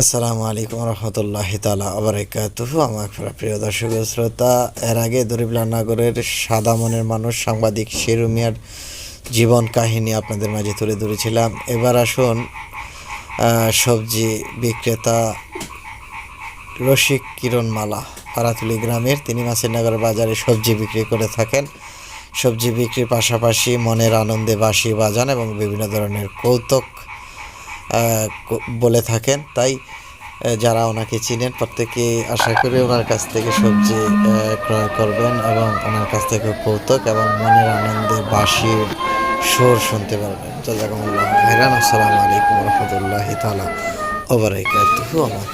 আসসালামু আলাইকুম রহমতুল্লাহ তালা আবরাকাতুহু আমার প্রিয় দর্শক শ্রোতা, এর আগে দরিবলানগরের সাদা মনের মানুষ সাংবাদিক শেরু মিয়ার জীবন কাহিনী আপনাদের মাঝে তুলে ধরেছিলাম। এবার আসুন সবজি বিক্রেতা রসিক কিরণমালা পাড়াতুলি গ্রামের। তিনি মাছের নগর বাজারে সবজি বিক্রি করে থাকেন। সবজি বিক্রির পাশাপাশি মনের আনন্দে বাঁশি বাজান এবং বিভিন্ন ধরনের কৌতুক বলে থাকেন। তাই যারা ওনাকে চিনেন, প্রত্যেকে আশা করি ওনার কাছ থেকে সবজি ক্রয় করবেন এবং ওনার কাছ থেকে কৌতুক এবং মনের আনন্দে বাঁশির সুর শুনতে পারবেন। জাজাকুমুল্লাহ হেরান আসসালামু আলাইকুম রহমতুল্লাহ তালা ওয়া আমার